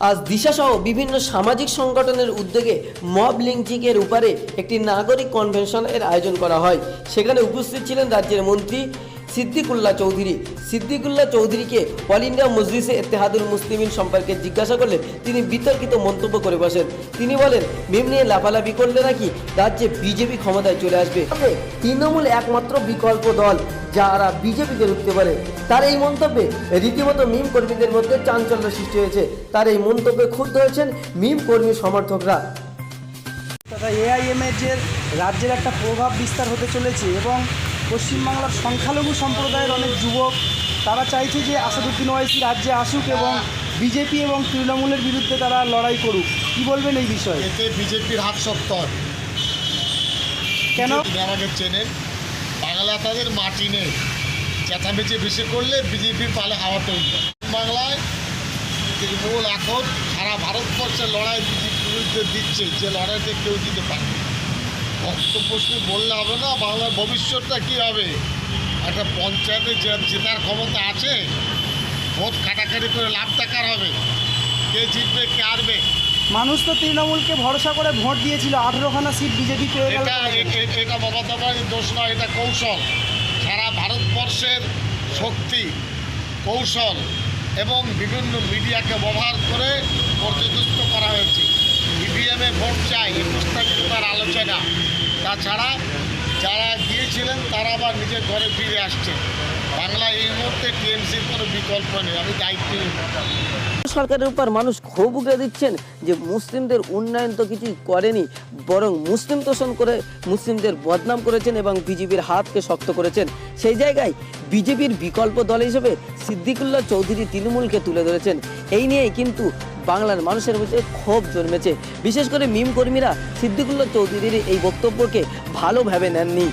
আজ দিশাসহ বিভিন্ন সামাজিক সংগঠনের উদ্যোগে মব লিঞ্চিংয়ের উপরে একটি নাগরিক কনভেনশনের আয়োজন করা হয়। সেখানে উপস্থিত ছিলেন রাজ্যের মন্ত্রী সিদ্দিকুল্লাহ চৌধুরী। সিদ্দিকুল্লাহ চৌধুরীকে অল ইন্ডিয়া মজলিসে এত্তেহাদুল মুসলিমিন সম্পর্কে জিজ্ঞাসা করলে তিনি বিতর্কিত মন্তব্য করে বসেন। তিনি বলেন, মিম নিয়ে লাফালাফি করলে নাকি রাজ্যে বিজেপি ক্ষমতায় চলে আসবে? তৃণমূল একমাত্র বিকল্প দল যারা বিজেপিকে রুখতে পারে, তার এই মন্তব্যে রীতিমতো মিম কর্মীদের মধ্যে চাঞ্চল্য সৃষ্টি হয়েছে। তার এই মন্তব্যে ক্ষুব্ধ হয়েছেন মিম কর্মী সমর্থকরা। তথা এআইএমের যে রাজ্যের একটা প্রভাব বিস্তার হতে চলেছে এবং পশ্চিমবাংলার সংখ্যালঘু সম্প্রদায়ের অনেক যুবক তারা চাইছে যে আসাদুদ্দিন ওয়াইসি রাজ্যে আসুক এবং বিজেপি এবং তৃণমূলের বিরুদ্ধে তারা লড়াই করুক। কি বলবেন এই বিষয়ে? এতে বিজেপির হাত শক্ত হবে কেন? বিজেপি আমাকে চেনেন বাংলা তাদের মাটি নেই। চেঁচামেচি বেশি করলে বিজেপির পালে হাওয়া তৈরি। বাংলায় তৃণমূল এখন সারা ভারতবর্ষে লড়াই বিজেপির বিরুদ্ধে দিচ্ছে। যে লড়াইতে কেউ দিতে পারে শুধু বললে হবে না বাংলার ভবিষ্যৎটা কী হবে? একটা পঞ্চায়েতে যে জেতার ক্ষমতা আছে ভোট কাটাকাটি করে লাভ টাকার হবে? কে জিতবে কে হারবে মানুষ তো তৃণমূলকে ভরসা করে ভোট দিয়েছিল আঠেরোখানা সিট বিজেপি পেয়ে গেল এটা মমতা ব্যানার্জির দোষ নয় এটা কৌশল। সারা ভারতবর্ষের শক্তি কৌশল এবং বিভিন্ন মিডিয়াকে ব্যবহার করে পর্যদস্ত করা হয়েছে। ইভিএমে ভোট চাই একুশ তারিখ তার আলোচনা। তাছাড়া যারা গিয়েছিলেন তারা আবার নিজের ঘরে ফিরে আসছে সরকারের উপর মানুষ ক্ষোভ উগড়ে দিচ্ছেন যে মুসলিমদের উন্নয়ন তো কিছুই করেনি, বরং মুসলিম তোষণ করে মুসলিমদের বদনাম করেছেন এবং বিজেপির হাতকে শক্ত করেছেন। সেই জায়গায় বিজেপির বিকল্প দল হিসেবে সিদ্দিকুল্লাহ চৌধুরী তৃণমূলকে তুলে ধরেছেন। এই নিয়েই কিন্তু বাংলার মানুষের মধ্যে ক্ষোভ জন্মেছে। বিশেষ করে মিম কর্মীরা সিদ্দিকুল্লাহ চৌধুরীর এই বক্তব্যকে ভালোভাবে নেননি।